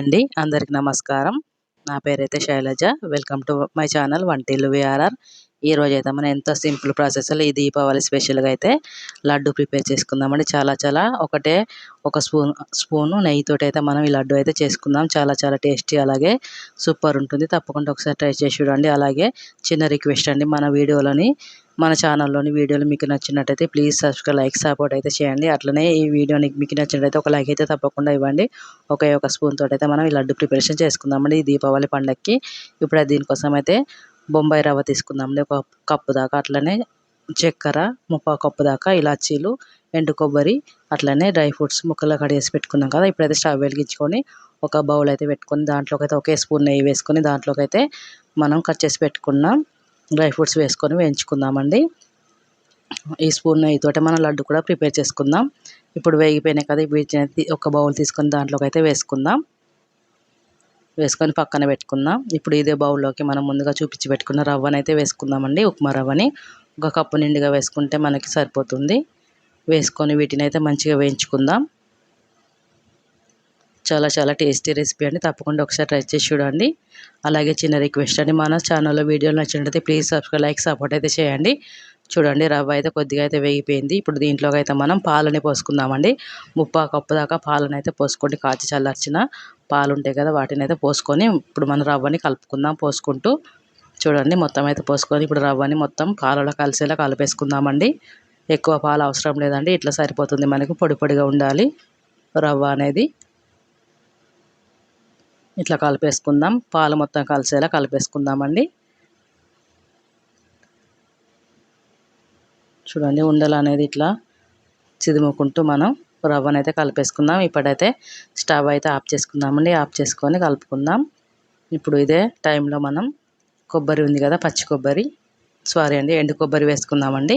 అండి. అందరికి నమస్కారం. నా పేరైతే Shailaja. Welcome to my channel Vantillu V R R ఈరోజు అయితే మనం ఎంతో సింపుల్ ప్రాసెస్లో ఈ దీపావళి స్పెషల్గా అయితే లడ్డు ప్రిపేర్ చేసుకుందామండి. చాలా చాలా ఒకటే ఒక స్పూన్ స్పూను నెయ్యితోటి అయితే మనం ఈ లడ్డు అయితే చేసుకుందాం. చాలా చాలా టేస్టీ అలాగే సూపర్ ఉంటుంది. తప్పకుండా ఒకసారి ట్రై చేసి చూడండి. అలాగే చిన్న రిక్వెస్ట్ అండి. మన వీడియోలని మన ఛానల్లోని వీడియోలు మీకు నచ్చినట్టయితే ప్లీజ్ సబ్స్క్రైబ్ లైక్ సపోర్ట్ అయితే చేయండి. అట్లనే ఈ వీడియోని మీకు నచ్చినట్టయితే ఒక లైక్ అయితే తప్పకుండా ఇవ్వండి. ఒకే ఒక స్పూన్ తోటి అయితే మనం ఈ లడ్డు ప్రిపరేషన్ చేసుకుందామండి. ఈ దీపావళి పండగకి ఇప్పుడు దీనికోసం అయితే బొంబాయి రవ్వ తీసుకుందామండి. ఒక కప్పు దాకా అట్లనే చక్కెర ముప్పా కప్పు దాకా ఇలాచీలు ఎండు కొబ్బరి అట్లనే డ్రై ఫ్రూట్స్ ముక్కలు కడిగేసి పెట్టుకున్నాం కదా. ఇప్పుడైతే స్టవ్ వెలిగించుకొని ఒక బౌల్ అయితే పెట్టుకొని దాంట్లోకి అయితే ఒకే స్పూన్ నెయ్యి వేసుకొని దాంట్లోకి అయితే మనం కట్ చేసి పెట్టుకున్నాం. డ్రై ఫ్రూట్స్ వేసుకొని వేయించుకుందామండి. ఈ స్పూన్ నెయ్యితోటి మనం లడ్డు కూడా ప్రిపేర్ చేసుకుందాం. ఇప్పుడు వేగిపోయినాయి కదా వీటిని ఒక బౌల్ తీసుకొని దాంట్లోకి అయితే వేసుకుందాం. వేసుకొని పక్కన పెట్టుకుందాం. ఇప్పుడు ఇదే బౌల్లోకి మనం ముందుగా చూపించి పెట్టుకున్న రవ్వని అయితే వేసుకుందామండి ఉప్మా రవ్వని. ఒక కప్పు నిండుగా వేసుకుంటే మనకి సరిపోతుంది. వేసుకొని వీటిని అయితే మంచిగా వేయించుకుందాం. చాలా చాలా టేస్టీ రెసిపీ అండి. తప్పకుండా ఒకసారి ట్రై చేసి చూడండి. అలాగే చిన్న రిక్వెస్ట్ అండి మన ఛానల్లో వీడియోలు నచ్చినట్టయితే ప్లీజ్ సబ్స్క్రైబ్ లైక్ సపోర్ట్ అయితే చేయండి. చూడండి రవ్వ అయితే కొద్దిగా అయితే వేగిపోయింది. ఇప్పుడు దీంట్లోకి అయితే మనం పాలని పోసుకుందామండి. ముప్పా కప్పు దాకా పాలను అయితే పోసుకోండి. కాచి చల్లార్చిన పాలు ఉంటాయి కదా వాటిని అయితే పోసుకొని ఇప్పుడు మనం రవ్వని కలుపుకుందాం పోసుకుంటూ. చూడండి మొత్తం అయితే పోసుకొని ఇప్పుడు రవ్వని మొత్తం పాలలో కలిసేలా కలిపేసుకుందామండి. ఎక్కువ పాలు అవసరం లేదండి ఇట్లా సరిపోతుంది మనకు పొడి పొడిగా ఉండాలి రవ్వ అనేది. ఇట్లా కలిపేసుకుందాం. పాలు మొత్తం కలిసేలా కలిపేసుకుందామండి. చూడండి ఉండలు అనేది ఇట్లా చిదుముకుంటూ మనం రవ్వనైతే కలిపేసుకుందాం. ఇప్పుడైతే స్టవ్ అయితే ఆఫ్ చేసుకుందామండి. ఆఫ్ చేసుకొని కలుపుకుందాం. ఇప్పుడు ఇదే టైంలో మనం కొబ్బరి ఉంది కదా పచ్చి కొబ్బరి. సారీ అండి ఎండు కొబ్బరి వేసుకుందామండి.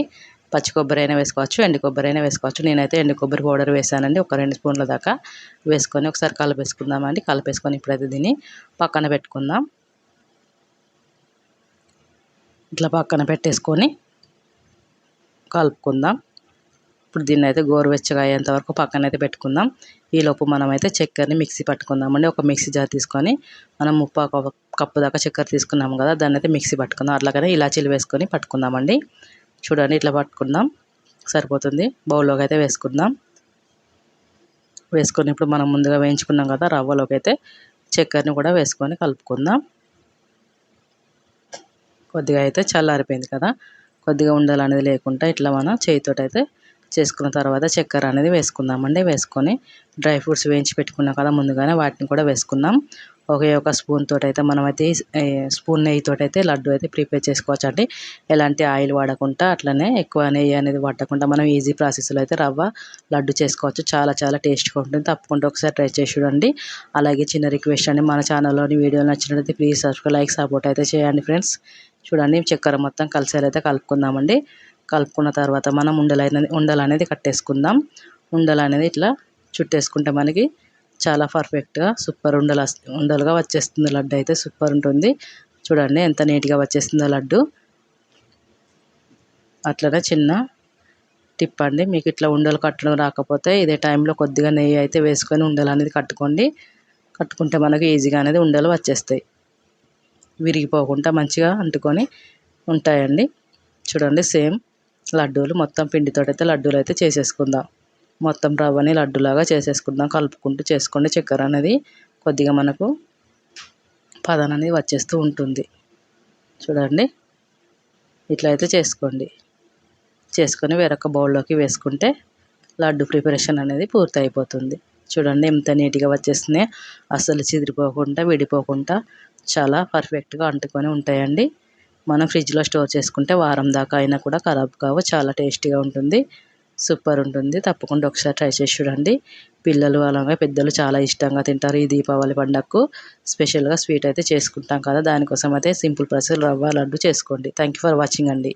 పచ్చి కొబ్బరి అయినా వేసుకోవచ్చు ఎండు కొబ్బరి అయినా వేసుకోవచ్చు. నేనైతే ఎండు కొబ్బరి పౌడర్ వేసానండి ఒక రెండు స్పూన్ల దాకా వేసుకొని ఒకసారి కలిపేసుకుందామండి. కలిపేసుకొని ఇప్పుడైతే దీన్ని పక్కన పెట్టుకుందాం. ఇట్లా పక్కన పెట్టేసుకొని కలుపుకుందాం. ఇప్పుడు దీన్ని అయితే గోరువెచ్చగా అయ్యేంత వరకు పక్కన అయితే పెట్టుకుందాం ఈలోపు మనమైతే చక్కెరని మిక్సీ పట్టుకుందామండి. ఒక మిక్సీ జార్ తీసుకొని మనం ముప్పా కప్పు దాకా చక్కెర తీసుకున్నాము కదా దాన్ని అయితే మిక్సీ పట్టుకుందాం. అట్లాగనే ఇలాచీలు వేసుకొని పట్టుకుందామండి. చూడండి ఇట్లా పట్టుకుందాం. సరిపోతుంది. బౌల్లోకి అయితే వేసుకుందాం. వేసుకొని ఇప్పుడు మనం ముందుగా వేయించుకున్నాం కదా రవ్వలోకి అయితే చక్కెరని కూడా వేసుకొని కలుపుకుందాం. కొద్దిగా అయితే చల్లారిపోయింది కదా కొద్దిగా ఉండాలనేది లేకుండా ఇట్లా మనం చేయితోటి అయితే చేసుకున్న తర్వాత చక్కెర అనేది వేసుకుందామండి. వేసుకొని డ్రై ఫ్రూట్స్ వేయించి పెట్టుకున్నాం కదా ముందుగానే వాటిని కూడా వేసుకుందాం. ఒకే ఒక స్పూన్ తోటి అయితే మనమైతే స్పూన్ నెయ్యితో అయితే లడ్డు అయితే ప్రిపేర్ చేసుకోవచ్చు అండి ఎలాంటి ఆయిల్ వాడకుండా అట్లనే ఎక్కువ నెయ్యి అనేది వాడకుండా మనం ఈజీ ప్రాసెస్లో అయితే రవ్వ లడ్డు చేసుకోవచ్చు. చాలా చాలా టేస్ట్గా ఉంటుంది. తప్పకుండా ఒకసారి ట్రై చేసి చూడండి. అలాగే చిన్న రిక్వెస్ట్ అండి మన ఛానల్లోని వీడియోలు నచ్చినట్లయితే ప్లీజ్ సబ్స్క్రైబ్ లైక్ సపోర్ట్ అయితే చేయండి ఫ్రెండ్స్. చూడండి చక్కెర మొత్తం కలిసేలా అయితే కలుపుకుందామండి. కలుపుకున్న తర్వాత మనం ఉండలు అనేది ఉండలు అనేది కట్టేసుకుందాం. ఉండలు అనేది ఇట్లా చుట్టేసుకుంటే మనకి చాలా పర్ఫెక్ట్గా సూపర్ ఉండలు ఉండలుగా వచ్చేస్తుంది లడ్డు అయితే సూపర్ ఉంటుంది. చూడండి ఎంత నీట్గా వచ్చేస్తుందో లడ్డు. అట్లనే చిన్న టిప్ అండి. మీకు ఇట్లా ఉండలు కట్టడం రాకపోతే ఇదే టైంలో కొద్దిగా నెయ్యి అయితే వేసుకొని ఉండలు అనేది కట్టుకోండి. కట్టుకుంటే మనకు ఈజీగా అనేది ఉండలు వచ్చేస్తాయి. విరిగిపోకుండా మంచిగా అంటుకొని ఉంటాయండి. చూడండి సేమ్ లడ్డూలు మొత్తం పిండితో అయితే లడ్డూలు అయితే చేసేసుకుందాం. మొత్తం రవ్వని లడ్డులాగా చేసేసుకుందాం. కలుపుకుంటూ చేసుకోండి. చక్కెర అనేది కొద్దిగా మనకు పదన అనేది వచ్చేస్తూ ఉంటుంది. చూడండి. ఇట్లా అయితే చేసుకోండి. చేసుకొని వేరొక బౌల్లోకి వేసుకుంటే లడ్డు ప్రిపరేషన్ అనేది పూర్తి అయిపోతుంది చూడండి. ఎంత నీట్గా వచ్చేస్తున్నాయి. అసలు చిదిరిపోకుండా విడిపోకుండా చాలా పర్ఫెక్ట్గా అంటుకొని ఉంటాయండి. మనం ఫ్రిడ్జ్లో స్టోర్ చేసుకుంటే వారం దాకా అయినా కూడా ఖరాబ్ కావు. చాలా టేస్టీగా ఉంటుంది. సూపర్ ఉంటుంది. తప్పకుండా ఒకసారి ట్రై చేసి చూడండి. పిల్లలు అలాగే పెద్దలు చాలా ఇష్టంగా తింటారు ఈ దీపావళి పండగకు స్పెషల్గా స్వీట్ అయితే చేసుకుంటాం కదా దానికోసం అయితే సింపుల్ ప్రాసెస్ రవ్వ లడ్డు చేసుకోండి. థ్యాంక్ ఫర్ వాచింగ్ అండి.